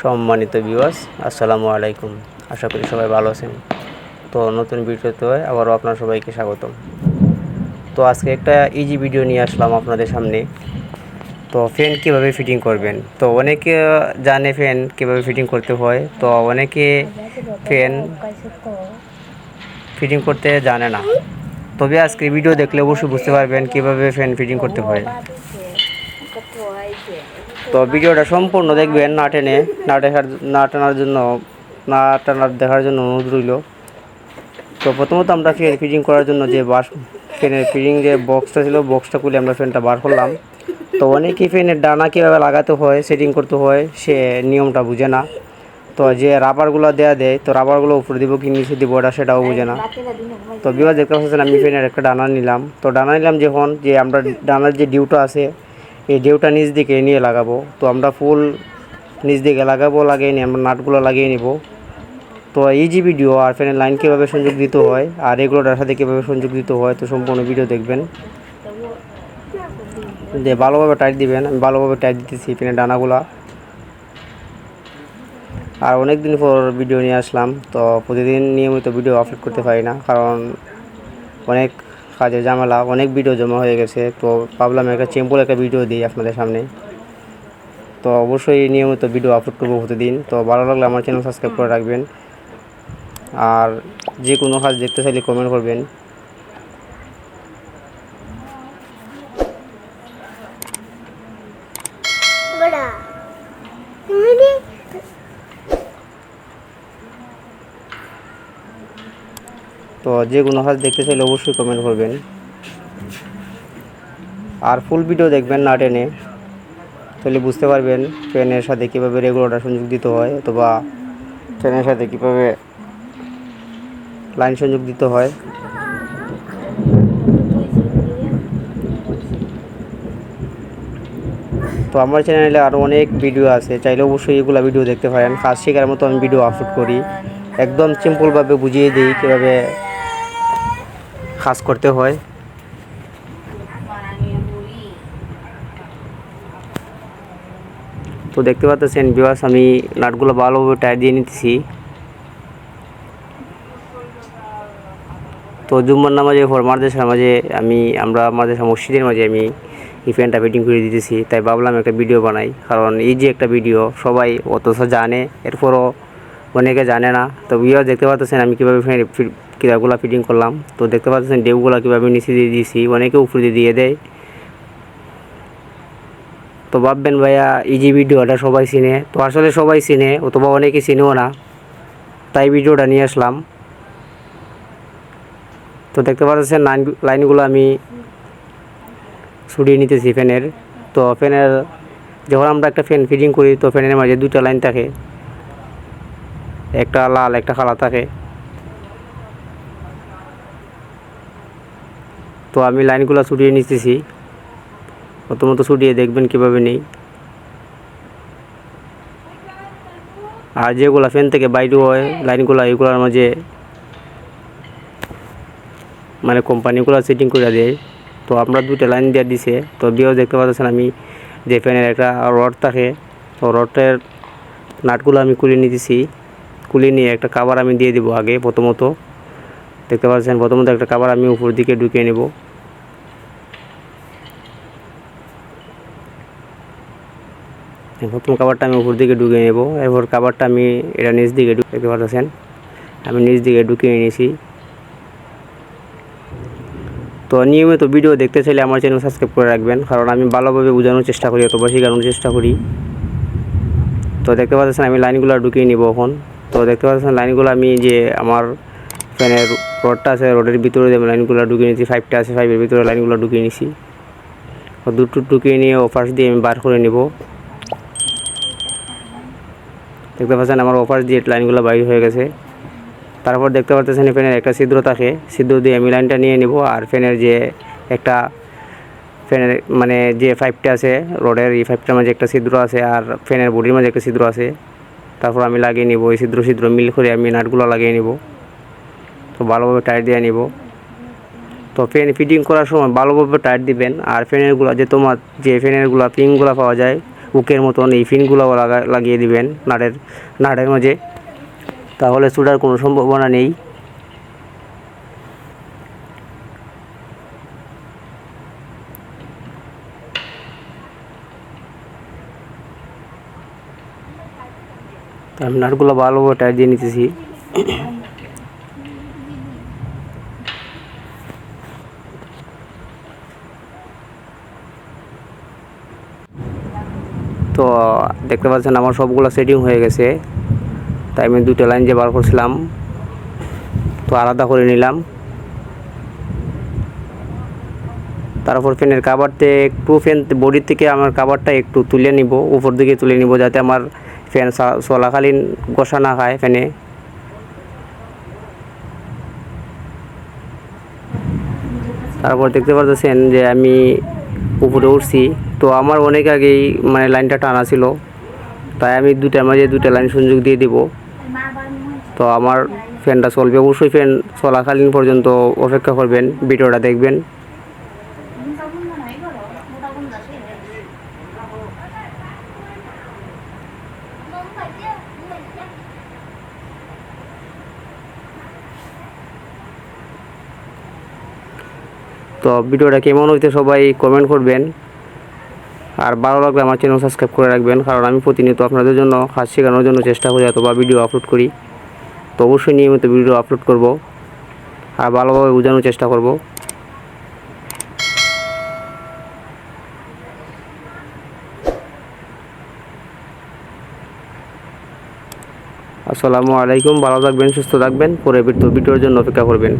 সম্মানিত ভিউয়ার্স আসসালামু আলাইকুম। আশা করি সবাই ভালো আছেন। তো নতুন ভিডিওতে আবারও আপনার সবাইকে স্বাগতম। তো আজকে একটা ইজি ভিডিও নিয়ে আসলাম আপনাদের সামনে। তো ফ্যান কীভাবে ফিটিং করবেন? তো অনেকে জানে ফ্যান কীভাবে ফিটিং করতে হয়। তো অনেকে ফ্যান ফিটিং করতে জানে না। তবে আজকে ভিডিও দেখলে অবশ্যই বুঝতে পারবেন কীভাবে ফ্যান ফিটিং করতে হয়। তো ভিডিওটা সম্পূর্ণ দেখবেন, না টেনে, না দেখার না টানার জন্য, না টানার দেখার জন্য অনুরোধ রইল। তো প্রথমত আমরা ফ্যান ফিটিং করার জন্য যে বাস, ফ্যানের ফিটিং যে বক্সটা ছিল, বক্সটা খুলে আমরা ফ্যানটা বার করলাম। তো অনেকেই ফ্যানের ডানা কীভাবে লাগাতে হয়, সেটিং করতে হয়, সে নিয়মটা বুঝে না। তো যে রাবারগুলো দেওয়া দেয়, তো রাবারগুলো উপরে দিব কি নিচে দিব ওটা সেটাও বুঝে না। তো বিবাহ দেখতে পাচ্ছেন আমি ফ্যানের একটা ডানা নিলাম। তো ডানা নিলাম যখন, যে আমরা ডানার যে ডিউটা আছে এই ডিউটা নিচ দিকে নিয়ে লাগাবো। তো আমরা ফুল নিচ দিকে লাগাবো, লাগিয়ে নিয়ে আমরা নাটগুলো লাগিয়ে নিব। তো এই ইজি ভিডিও, আর ফ্যানের লাইন কীভাবে সংযোগ দিতে হয়, আর এগুলোটার সাথে কীভাবে সংযোগ দিতে হয়, তো সম্পূর্ণ ভিডিও দেখবেন। দিয়ে ভালোভাবে টাইট দিবেন, আমি ভালোভাবে টাইট দিতেছি ফ্যানের ডানাগুলা। আর অনেক দিন পর ভিডিও নিয়ে আসলাম, তো প্রতিদিন নিয়মিত ভিডিও আপলোড করতে পারি না, কারণ অনেক কাজের জামালা অনেক ভিডিও জমা হয়ে গেছে। তো ভাবলাম একটা সিম্পল একটা ভিডিও দিই আপনাদের সামনে। তো অবশ্যই নিয়মিত ভিডিও আপলোড করব প্রতিদিন। তো ভালো লাগলে আমার চ্যানেল সাবস্ক্রাইব করে রাখবেন। আর যে কোনো কাজ দেখতে চাইলে কমেন্ট করবেন। তো যে কোনো কাজ দেখতে চাইলে অবশ্যই কমেন্ট করবেন। আর ফুল ভিডিও দেখবেন না টেনে। তাহলে বুঝতে পারবেন ট্রেনের সাথে কীভাবে রেগুলেটর সংযোগ দিতে হয় অথবা ট্রেনের সাথে কীভাবে লাইন সংযোগ দিতে হয়। তো আমার চ্যানেলে আরও অনেক ভিডিও আছে, চাইলে অবশ্যই এগুলো ভিডিও দেখতে পারেন। কাজ শেখার মতো আমি ভিডিও আপলোড করি। একদম সিম্পলভাবে বুঝিয়ে দিই কীভাবে কাজ করতে হয়। তো দেখতে পাচ্ছেন বিবাস আমি নাটগুলো ভালোভাবে টায়ার দিয়ে নিতেছি। তো জুম্মার নামাজে পর মাদ্রাসার মাঝে আমি, আমরা মাদ্রাসা মসজিদের মাঝে আমি এই ফ্যানটা ফিটিং করে দিতেছি। তাই ভাবলাম একটা ভিডিও বানাই। কারণ এই যে একটা ভিডিও সবাই অথচ জানে। এরপরও অনেকে জানে না। তো বিয়ে দেখতে পাচ্ছেন আমি কীভাবে কিরাগুলো ফিটিং করলাম। তো দেখতে পাচ্ছেন ডেউগুলো কীভাবে নিচে দিয়ে দিয়েছি, অনেকে উপরে দিয়ে দিয়ে দেয়। তো ভাববেন ভাইয়া ইজি ভিডিওটা সবাই চিনে। তো আসলে সবাই চিনে, অথবা অনেকে চিনেও না। তাই ভিডিওটা নিয়ে আসলাম। তো দেখতে পাচ্ছেন লাইন লাইনগুলো আমি ছুটিয়ে নিতেছি ফ্যানের। তো ফ্যানের, যখন আমরা একটা ফ্যান ফিটিং করি, তো ফ্যানের মাঝে দুটা লাইন থাকে। একটা লাল, একটা কালা থাকে। তো আমি লাইনগুলো ছুটিয়ে নিতেছি। প্রথমত ছুটিয়ে দেখবেন কীভাবে নেই। আর যেগুলো ফ্যান থেকে বাইরে হয়, লাইনগুলো, এগুলোর মাঝে মানে কোম্পানিগুলো সেটিং করে দেয়। তো আমরা দুটো লাইন দিয়ে দিছে। তো দিয়েও দেখতে পাচ্ছেন আমি যে ফ্যানের একটা রড থাকে, তো রডের নাটগুলো আমি খুলে নিতেছি। খুলে নিয়ে একটা কাবার আমি দিয়ে দেবো আগে প্রথমত। দেখতে পাচ্ছেন, প্রথমত একটা কাবার আমি উপর দিকে ঢুকিয়ে নেব। প্রথম কাবারটা আমি উপর দিকে ঢুকিয়ে নেব। এরপর কাবারটা আমি এটা নিচ দিকে দেখতে পাচ্ছেন, আমি নিচ দিকে ঢুকিয়ে নিয়েছি। তো নিয়মিত ভিডিও দেখতে চাইলে আমার চ্যানেল সাবস্ক্রাইব করে রাখবেন, কারণ আমি ভালোভাবে বোঝানোর চেষ্টা করি, অথবা শেখানোর চেষ্টা করি। তো দেখতে পাচ্ছেন, আমি লাইনগুলো ঢুকিয়ে নিব এখন। তো দেখতে পাচ্ছেন লাইনগুলো আমি যে আমার ফ্যানের রডটা আছে, রডের ভিতরে যে লাইনগুলো ঢুকিয়ে নিয়েছি ফাইভটা আছে ফাইভের ভিতরে লাইনগুলো ঢুকিয়ে নিয়েছি। দুটো ঢুকিয়ে নিয়ে অফার্স দিয়ে আমি বার করে নেব। দেখতে পাচ্ছেন আমার অফার দিয়ে লাইনগুলো বাইর হয়ে গেছে। তারপর দেখতে পাচ্ছেন ফ্যানের একটা ছিদ্র থাকে, ছিদ্র দিয়ে আমি লাইনটা নিয়ে নিব আর ফ্যানের যে একটা ফ্যানের মানে যে ফাইভটা আছে, রডের এই ফাইভটার মাঝে একটা ছিদ্র আছে আর ফ্যানের বডির মাঝে একটা ছিদ্র আছে। তারপর আমি লাগিয়ে নিব এই ছিদ্র ছিদ্র মিল করে আমি নাটগুলো লাগিয়ে নিব। তো ভালোভাবে টাইট দিয়ে নিব। তো ফ্যান ফিটিং করার সময় ভালোভাবে টাইট দিবেন। আর ফ্যানেরগুলো যে তোমার যে ফ্যানেরগুলো পিনগুলো পাওয়া যায় উকের মতন এই ফিনগুলো লাগা, লাগিয়ে দিবেন নাটের নাটের মাঝে। তাহলে চুটার কোনো সম্ভাবনা নেই। তা আমি নাটগুলো ভালোভাবে টাইট দিয়ে নিতেছি। তো দেখতে পাচ্ছেন আমার সবগুলো সেটিং হয়ে গেছে। তাই আমি দুটো লাইন যে বার করছিলাম। তো আলাদা করে নিলাম। তারপর ফ্যানের কাভারতে একটু ফ্যান বডির থেকে আমার কাভারটা একটু তুলে নিব, উপর দিকে তুলে নিব, যাতে আমার ফ্যান চলাকালীন গোসা না খায় ফ্যানে। তারপর দেখতে পাচ্ছেন যে আমি উপরে উঠছি। তো আমার অনেক আগেই মানে লাইনটা টানা ছিল। তাই আমি দুটার মাঝে দুটা লাইন সংযোগ দিয়ে দিব। তো আমার ফ্যানটা চলবে। অবশ্যই ফ্যান চলাকালীন পর্যন্ত অপেক্ষা করবেন, ভিডিওটা দেখবেন। তো ভিডিওটা কেমন হইতে সবাই কমেন্ট করবেন। আর ভালো লাগলে আমার চ্যানেল সাবস্ক্রাইব করে রাখবেন, কারণ আমি প্রতিনিয়ত আপনাদের জন্য কাজ শেখানোর জন্য চেষ্টা করি অথবা ভিডিও আপলোড করি। তো অবশ্যই নিয়মিত ভিডিও আপলোড করব, আর ভালোভাবে বোঝানোর চেষ্টা করব। আসসালামু আলাইকুম। ভালো থাকবেন সুস্থ থাকবেন। পরে ভিডিওর জন্য অপেক্ষা করবেন।